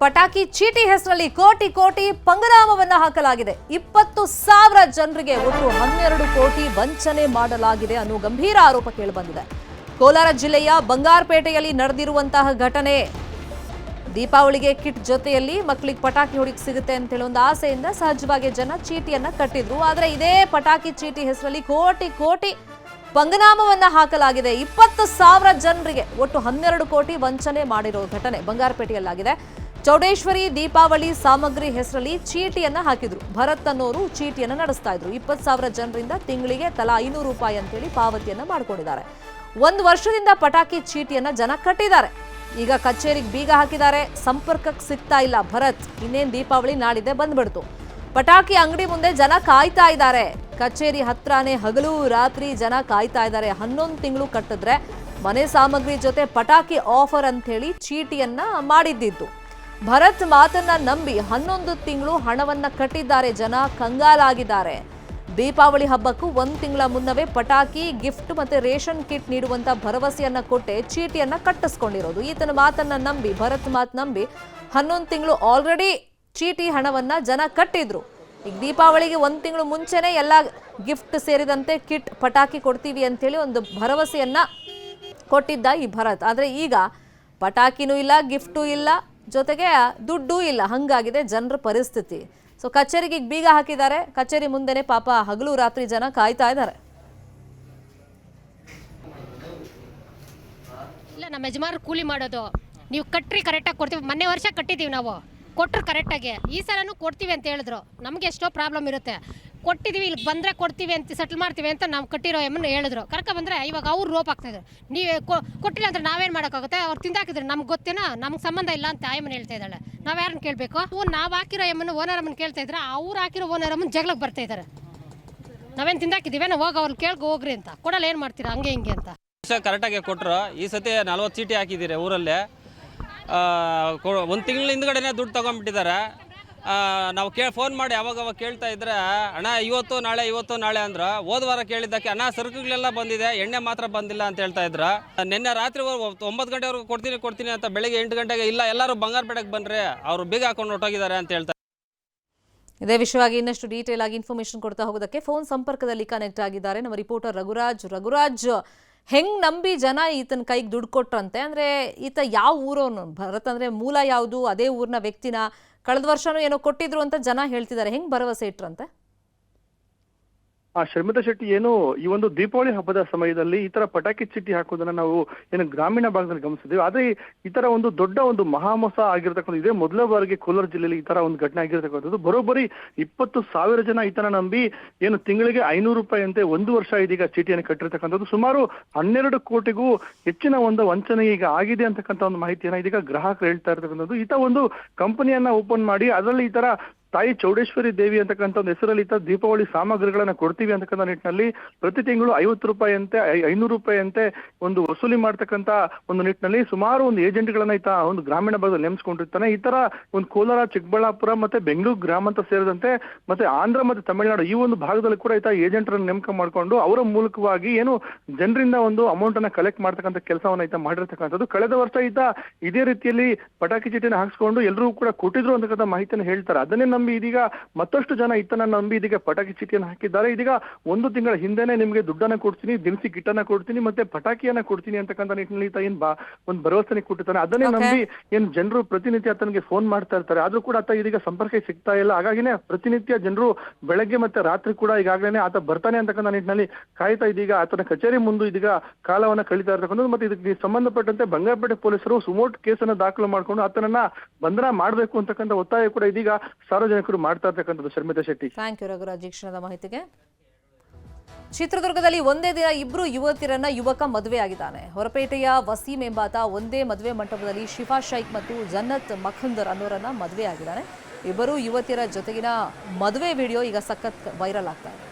ಪಟಾಕಿ ಚೀಟಿ ಹೆಸರಲ್ಲಿ ಕೋಟಿ ಕೋಟಿ ಪಂಗನಾಮವನ್ನ ಹಾಕಲಾಗಿದೆ. ಇಪ್ಪತ್ತು ಸಾವಿರ ಜನರಿಗೆ ಒಟ್ಟು ಹನ್ನೆರಡು ಕೋಟಿ ವಂಚನೆ ಮಾಡಲಾಗಿದೆ ಅನ್ನೋ ಗಂಭೀರ ಆರೋಪ ಕೇಳಿಬಂದಿದೆ. ಕೋಲಾರ ಜಿಲ್ಲೆಯ ಬಂಗಾರಪೇಟೆಯಲ್ಲಿ ನಡೆದಿರುವಂತಹ ಘಟನೆ. ದೀಪಾವಳಿಗೆ ಕಿಟ್ ಜೊತೆಯಲ್ಲಿ ಮಕ್ಕಳಿಗೆ ಪಟಾಕಿ ಹೊಡಿಕ್ ಸಿಗುತ್ತೆ ಅಂತೇಳಿ ಒಂದು ಆಸೆಯಿಂದ ಸಹಜವಾಗಿ ಜನ ಚೀಟಿಯನ್ನ ಕಟ್ಟಿದ್ರು. ಆದ್ರೆ ಇದೇ ಪಟಾಕಿ ಚೀಟಿ ಹೆಸರಲ್ಲಿ ಕೋಟಿ ಕೋಟಿ ಪಂಗನಾಮವನ್ನ ಹಾಕಲಾಗಿದೆ. ಇಪ್ಪತ್ತು ಸಾವಿರ ಜನರಿಗೆ ಒಟ್ಟು ಹನ್ನೆರಡು ಕೋಟಿ ವಂಚನೆ ಮಾಡಿರೋ ಘಟನೆ ಬಂಗಾರಪೇಟೆಯಲ್ಲಾಗಿದೆ. ಚೌಡೇಶ್ವರಿ ದೀಪಾವಳಿ ಸಾಮಗ್ರಿ ಹೆಸರಲ್ಲಿ ಚೀಟಿಯನ್ನ ಹಾಕಿದ್ರು. ಭರತ್ ಅನ್ನೋರು ಚೀಟಿಯನ್ನ ನಡೆಸ್ತಾ ಇದ್ರು. ಇಪ್ಪತ್ತು ಸಾವಿರ ಜನರಿಂದ ತಿಂಗಳಿಗೆ ತಲಾ ಐನೂರು ರೂಪಾಯಿ ಅಂತೇಳಿ ಪಾವತಿಯನ್ನ ಮಾಡ್ಕೊಂಡಿದ್ದಾರೆ. ಒಂದು ವರ್ಷದಿಂದ ಪಟಾಕಿ ಚೀಟಿಯನ್ನ ಜನ ಕಟ್ಟಿದ್ದಾರೆ. ಈಗ ಕಚೇರಿಗೆ ಬೀಗ ಹಾಕಿದ್ದಾರೆ. ಸಂಪರ್ಕಕ್ಕೆ ಸಿಗ್ತಾ ಇಲ್ಲ ಭರತ್. ಇನ್ನೇನು ದೀಪಾವಳಿ ನಾಡಿದ್ದೆ ಬಂದ್ಬಿಡ್ತು. ಪಟಾಕಿ ಅಂಗಡಿ ಮುಂದೆ ಜನ ಕಾಯ್ತಾ ಇದ್ದಾರೆ. ಕಚೇರಿ ಹತ್ರನೇ ಹಗಲು, ರಾತ್ರಿ ಜನ ಕಾಯ್ತಾ ಇದ್ದಾರೆ. ಹನ್ನೊಂದು ತಿಂಗಳು ಕಟ್ಟಿದ್ರೆ ಮನೆ ಸಾಮಗ್ರಿ ಜೊತೆ ಪಟಾಕಿ ಆಫರ್ ಅಂತ ಹೇಳಿ ಚೀಟಿಯನ್ನ ಮಾಡಿದ್ದಿದ್ದು. ಭರತ್ ಮಾತನ್ನ ನಂಬಿ ಹನ್ನೊಂದು ತಿಂಗಳು ಹಣವನ್ನ ಕಟ್ಟಿದ್ದಾರೆ ಜನ, ಕಂಗಾಲಾಗಿದ್ದಾರೆ. ದೀಪಾವಳಿ ಹಬ್ಬಕ್ಕೂ ಒಂದು ತಿಂಗಳ ಮುನ್ನವೇ ಪಟಾಕಿ, ಗಿಫ್ಟ್ ಮತ್ತೆ ರೇಷನ್ ಕಿಟ್ ನೀಡುವಂತ ಭರವಸೆಯನ್ನ ಕೊಟ್ಟೆ ಚೀಟಿಯನ್ನ ಕಟ್ಟಿಸ್ಕೊಂಡಿರೋದು. ಈತನ ಮಾತನ್ನ ನಂಬಿ, ಭರತ್ ಮಾತ್ ನಂಬಿ ಹನ್ನೊಂದು ತಿಂಗಳು ಆಲ್ರೆಡಿ ಚೀಟಿ ಹಣವನ್ನ ಜನ ಕಟ್ಟಿದ್ರು. ಈಗ ದೀಪಾವಳಿಗೆ ಒಂದು ತಿಂಗಳು ಮುಂಚೆನೆ ಎಲ್ಲ ಗಿಫ್ಟ್ ಸೇರಿದಂತೆ ಕಿಟ್, ಪಟಾಕಿ ಕೊಡ್ತೀವಿ ಅಂತೇಳಿ ಒಂದು ಭರವಸೆಯನ್ನ ಕೊಟ್ಟಿದ್ದ ಈ ಭರತ್. ಆದರೆ ಈಗ ಪಟಾಕಿನೂ ಇಲ್ಲ, ಗಿಫ್ಟೂ ಇಲ್ಲ ಜೊತೆಗೆ ದುಡ್ಡು ಇಲ್ಲ, ಹಂಗಾಗಿದೆ ಜನರ ಪರಿಸ್ಥಿತಿ. ಸೊ ಕಚೇರಿಗೆ ಬೀಗ ಹಾಕಿದ್ದಾರೆ. ಕಚೇರಿ ಮುಂದೆನೆ ಪಾಪ ಹಗಲು ರಾತ್ರಿ ಜನ ಕಾಯ್ತಾ ಇದ್ದಾರೆ. ಇಲ್ಲ, ನಮ್ಮ ಯಜಮಾನ್ರು ಕೂಲಿ ಮಾಡೋದು. ನೀವು ಕಟ್ಟ್ರಿ ಕರೆಕ್ಟಾಗಿ ಕೊಡ್ತೀವಿ. ಮೊನ್ನೆ ವರ್ಷ ಕಟ್ಟಿದ್ದೀವಿ ನಾವು. ಕೊಟ್ಟರು ಕರೆಕ್ಟಾಗಿ. ಈ ಸಲನೂ ಕೊಡ್ತೀವಿ ಅಂತ ಹೇಳಿದ್ರು. ನಮಗೆ ಎಷ್ಟೋ ಪ್ರಾಬ್ಲಮ್ ಇರುತ್ತೆ. ಕೊಟ್ಟಿದ್ದೀವಿ ಇಲ್ಲಿ ಬಂದರೆ ಕೊಡ್ತೀವಿ ಅಂತ ಸೆಟ್ಲ್ ಮಾಡ್ತೀವಿ ಅಂತ ನಾವು ಕಟ್ಟಿರೋ ಎಮ್ಮನ್ನು ಹೇಳಿದ್ರು. ಕರ್ಕ ಬಂದರೆ ಇವಾಗ ಅವ್ರು ರೋಪ್ ಆಗ್ತಾಯಿದ್ರು ನೀವು ಕೊಟ್ಟಿಲ್ಲ ಅಂದ್ರೆ ನಾವೇನು ಮಾಡೋಕ್ಕಾಗುತ್ತೆ? ಅವ್ರು ತಿಂದಾಕಿದ್ರು ನಮ್ಗೆ ಗೊತ್ತೇನಾ? ನಮ್ಗೆ ಸಂಬಂಧ ಇಲ್ಲ ಅಂತ ಆಯಮ್ಮನ ಹೇಳ್ತಾ ಇದ್ದಾಳೆ. ನಾವು ಯಾರನ್ನ ಕೇಳಬೇಕು? ನಾವು ಹಾಕಿರೋ ಎಮ್ಮನ್ನು ಓನರ್ ಅಮ್ಮನ ಕೇಳ್ತಾ ಇದ್ರೆ ಅವ್ರು ಹಾಕಿರೋ ಓನರ್ ಅಮ್ಮನ ಜಗಳಕ್ಕೆ ಬರ್ತಾ ಇದ್ದಾರೆ ನಾವೇನು ತಿಂದಾಕಿದ್ದೀವಿ ನಾವು ಹೋಗಿ ಅವ್ರು ಕೇಳ್ಕೊ ಹೋಗ್ರಿ ಅಂತ. ಕೊಡಲ್ಲ, ಏನು ಮಾಡ್ತೀರಾ? ಹಂಗೆ, ಹಿಂಗೆ ಅಂತ. ಕರೆಕ್ಟಾಗಿ ಕೊಟ್ಟರು ಈ ಸತಿ ನಲ್ವತ್ತು ಸೀಟಿ ಹಾಕಿದ್ದೀರಿ ಊರಲ್ಲಿ. ಒಂದು ತಿಂಗಳ ಹಿಂದ್ಗಡೆನೇ ದುಡ್ಡು ತೊಗೊಂಡ್ಬಿಟ್ಟಿದ್ದಾರೆ ನಾವು ಕೇಳಿ, ಫೋನ್ ಮಾಡಿ ಯಾವಾಗ ಅವಾಗ ಕೇಳ್ತಾ ಇದ್ರೆ, ಅಣ್ಣ, ಇವತ್ತು ನಾಳೆ ಇವತ್ತು ನಾಳೆ ಅಂದ್ರೆ, ಹೋದ ವಾರ ಕೇಳಿದ್ದಕ್ಕೆ, ಅಣ್ಣ, ಸರಕುಗಳೆಲ್ಲ ಬಂದಿದೆ, ಎಣ್ಣೆ ಮಾತ್ರ ಬಂದಿಲ್ಲ ಅಂತ ಹೇಳ್ತಾ ಇದ್ರು. ನಿನ್ನೆ ರಾತ್ರಿ ಒಂಬತ್ತು ಗಂಟೆವರೆಗೂ ಕೊಡ್ತೀನಿ ಕೊಡ್ತೀನಿ ಅಂತ ಬೆಳಿಗ್ಗೆ ಎಂಟು ಗಂಟೆಗೆ, ಇಲ್ಲ, ಎಲ್ಲರೂ ಬಂಗಾರಪೇಟೆಗೆ ಬಂದ್ರೆ ಅವರು ಬೇಗ ಹಾಕೊಂಡು ಹೊಟ್ಟೋಗಿದ್ದಾರೆ ಅಂತ ಹೇಳ್ತಾರೆ ಇದೇ ವಿಷಯವಾಗಿ ಇನ್ನಷ್ಟು ಡೀಟೇಲ್ ಆಗಿ ಇನ್ಫಾರ್ಮೇಶನ್ ಕೊಡ್ತಾ ಹೋಗೋದಕ್ಕೆ ಫೋನ್ ಸಂಪರ್ಕದಲ್ಲಿ ಕನೆಕ್ಟ್ ಆಗಿದ್ದಾರೆ ನಮ್ಮ ರಿಪೋರ್ಟರ್ ರಘುರಾಜ್. ರಘುರಾಜ್ ಹೆಂಗ್ ನಂಬಿ ಜನ ಈತನ ಕೈಗೆ ದುಡ್ಡು ಕೊಟ್ರಂತೆ? ಅಂದ್ರೆ ಈತ ಯಾವ ಊರವನು? ಭರತ್ ಅಂದ್ರೆ ಮೂಲ ಯಾವುದು? ಅದೇ ಊರಿನ ವ್ಯಕ್ತಿನ. ಕಳೆದ ವರ್ಷನೂ ಏನೋ ಕೊಟ್ಟಿದ್ರು ಅಂತ ಜನ ಹೇಳ್ತಿದ್ದಾರೆ ಹೆಂಗ್ ಭರವಸೆ ಇಟ್ರಂತೆ? ಆ ಶರ್ಮಿತಾ ಶೆಟ್ಟಿ ಏನು ಈ ಒಂದು ದೀಪಾವಳಿ ಹಬ್ಬದ ಸಮಯದಲ್ಲಿ ಈ ತರ ಪಟಾಕಿ ಚಿಟ್ಟಿ ಹಾಕೋದನ್ನ ನಾವು ಏನು ಗ್ರಾಮೀಣ ಭಾಗದಲ್ಲಿ ಗಮನಿಸಿದ್ದೀವಿ. ಆದ್ರೆ ಈ ತರ ಒಂದು ದೊಡ್ಡ ಒಂದು ಮಹಾಮಸ ಆಗಿರ್ತಕ್ಕಂಥ ಇದೇ ಮೊದಲ ಬಾರಿಗೆ ಕೋಲಾರ ಜಿಲ್ಲೆಯಲ್ಲಿ ಈ ತರ ಒಂದು ಘಟನೆ ಆಗಿರ್ತಕ್ಕಂಥದ್ದು. ಬರೋಬ್ಬರಿ ಇಪ್ಪತ್ತು ಸಾವಿರ ಜನ ಈತನ ನಂಬಿ ಏನು ತಿಂಗಳಿಗೆ ಐನೂರು ರೂಪಾಯಿ ಅಂತೆ ಒಂದು ವರ್ಷ ಇದೀಗ ಚೀಟಿಯನ್ನು ಕಟ್ಟಿರ್ತಕ್ಕಂಥದ್ದು. ಸುಮಾರು ಹನ್ನೆರಡು ಕೋಟಿಗೂ ಹೆಚ್ಚಿನ ಒಂದು ವಂಚನೆ ಈಗ ಆಗಿದೆ ಅಂತಕ್ಕಂಥ ಒಂದು ಮಾಹಿತಿಯನ್ನ ಇದೀಗ ಗ್ರಾಹಕರು ಹೇಳ್ತಾ ಇರ್ತಕ್ಕಂಥದ್ದು. ಈತ ಒಂದು ಕಂಪನಿಯನ್ನ ಓಪನ್ ಮಾಡಿ, ಅದರಲ್ಲಿ ಈ ತರ ತಾಯಿ ಚೌಡೇಶ್ವರಿ ದೇವಿ ಅಂತಕ್ಕಂಥ ಒಂದು ಹೆಸರಲ್ಲಿ ಇದ್ದ ದೀಪಾವಳಿ ಸಾಮಗ್ರಿಗಳನ್ನ ಕೊಡ್ತೀವಿ ಅಂತಕ್ಕಂಥ ನಿಟ್ಟಿನಲ್ಲಿ ಪ್ರತಿ ತಿಂಗಳು ಐವತ್ತು ರೂಪಾಯಿ ಅಂತೆ ಐ- ಐನೂರು ರೂಪಾಯಿ ಅಂತೆ ಒಂದು ವಸೂಲಿ ಮಾಡ್ತಕ್ಕಂಥ ಒಂದು ನಿಟ್ಟಿನಲ್ಲಿ ಸುಮಾರು ಒಂದು ಏಜೆಂಟ್ಗಳನ್ನ ಈತ ಒಂದು ಗ್ರಾಮೀಣ ಭಾಗದಲ್ಲಿ ನೇಮಿಸ್ಕೊಂಡಿರ್ತಾನೆ. ಈ ತರ ಒಂದು ಕೋಲಾರ, ಚಿಕ್ಕಬಳ್ಳಾಪುರ ಮತ್ತೆ ಬೆಂಗಳೂರು ಗ್ರಾಮ ಅಂತ ಸೇರಿದಂತೆ ಮತ್ತೆ ಆಂಧ್ರ ಮತ್ತೆ ತಮಿಳುನಾಡು ಈ ಒಂದು ಭಾಗದಲ್ಲಿ ಕೂಡ ಈತ ಏಜೆಂಟರನ್ನ ನೇಮಕ ಮಾಡ್ಕೊಂಡು ಅವರ ಮೂಲಕವಾಗಿ ಏನು ಜನರಿಂದ ಒಂದು ಅಮೌಂಟ್ ಅನ್ನ ಕಲೆಕ್ಟ್ ಮಾಡ್ತಕ್ಕಂಥ ಕೆಲಸವನ್ನ ಈತ ಮಾಡಿರ್ತಕ್ಕಂಥದ್ದು. ಕಳೆದ ವರ್ಷ ಈತ ಇದೇ ರೀತಿಯಲ್ಲಿ ಪಟಾಕಿ ಚೀಟಿನ ಹಾಕಿಸ್ಕೊಂಡು ಎಲ್ಲರೂ ಕೂಡ ಕೊಟ್ಟಿದ್ರು ಅಂತಕ್ಕಂಥ ಮಾಹಿತಿಯನ್ನು ಹೇಳ್ತಾರೆ. ಅದನ್ನೇ ನಂಬಿ ಇದೀಗ ಮತ್ತಷ್ಟು ಜನ ಈತನ ನಂಬಿ ಇದೀಗ ಪಟಾಕಿ ಚೀಟಿಯನ್ನು ಹಾಕಿದ್ದಾರೆ. ಇದೀಗ ಒಂದು ತಿಂಗಳ ಹಿಂದೆನೆ ನಿಮಗೆ ದುಡ್ಡನ್ನ ಕೊಡ್ತೀನಿ ದಿನಸಿ ಕಿಟ್ಟನ್ನ ಕೊಡ್ತೀನಿ ಮತ್ತೆ ಪಟಾಕಿಯನ್ನ ಕೊಡ್ತೀನಿ ಅಂತಕ್ಕಂಥ ನಿಟ್ಟಿನಲ್ಲಿ ಈತ ಏನ್ ಬಾ ಒಂದು ಭರವಸೆನೆ ಕೊಟ್ಟಿರ್ತಾನೆ. ಅದನ್ನೇ ನಂಬಿ ಏನ್ ಜನರು ಪ್ರತಿನಿತ್ಯ ಆತನಿಗೆ ಫೋನ್ ಮಾಡ್ತಾ ಇರ್ತಾರೆ. ಆದ್ರೂ ಕೂಡ ಆತ ಇದೀಗ ಸಂಪರ್ಕ ಸಿಗ್ತಾ ಇಲ್ಲ. ಹಾಗಾಗಿನೇ ಪ್ರತಿನಿತ್ಯ ಜನರು ಬೆಳಗ್ಗೆ ಮತ್ತೆ ರಾತ್ರಿ ಕೂಡ ಈಗಾಗಲೇ ಆತ ಬರ್ತಾನೆ ಅಂತಕ್ಕಂಥ ನಿಟ್ಟಿನಲ್ಲಿ ಕಾಯ್ತಾ ಇದೀಗ. ಆತನ ಕಚೇರಿ ಮುಂದೆ ಇದೀಗ ಕಾಲವನ್ನ ಕಳೀತಾ ಇರ್ತಕ್ಕಂಥದ್ದು. ಮತ್ತೆ ಇದಕ್ಕೆ ಸಂಬಂಧಪಟ್ಟಂತೆ ಬಂಗಾರಪೇಟೆ ಪೊಲೀಸರು ಸುಮೋಟ್ ಕೇಸನ್ನು ದಾಖಲು ಮಾಡಿಕೊಂಡು ಆತನನ್ನ ಬಂಧನ ಮಾಡಬೇಕು ಅಂತಕ್ಕಂಥ ಒತ್ತಾಯ ಕೂಡ ಇದೀಗ ಸಾರ್ವಜನಿಕರು ಮಾಡ್ತಾ ಇರ್ತಕ್ಕಂಥದ್ದು ಶರ್ಮಿತಾ ಶೆಟ್ಟಿ. ಥ್ಯಾಂಕ್ ಯು ರಘುರಾಜ್ ಈ ಕ್ಷಣದ ಮಾಹಿತಿಗೆ. ಚಿತ್ರದುರ್ಗದಲ್ಲಿ ಒಂದೇ ದಿನ ಇಬ್ಬರು ಯುವತಿಯರನ್ನ ಯುವಕ ಮದುವೆ ಆಗಿದ್ದಾನೆ. ಹೊರಪೇಟೆಯ ವಸೀಂ ಎಂಬಾತ ಒಂದೇ ಮದುವೆ ಮಂಟಪದಲ್ಲಿ ಶಿಫಾ ಶೈಕ್ ಮತ್ತು ಜನ್ನತ್ ಮಖಂದರ್ ಅನ್ನೋರನ್ನ ಮದುವೆ ಆಗಿದ್ದಾನೆ ಇಬ್ಬರು ಯುವತಿಯರ ಜೊತೆಗಿನ ಮದುವೆ ವಿಡಿಯೋ ಈಗ ಸಖತ್ ವೈರಲ್ ಆಗ್ತಾ ಇದೆ.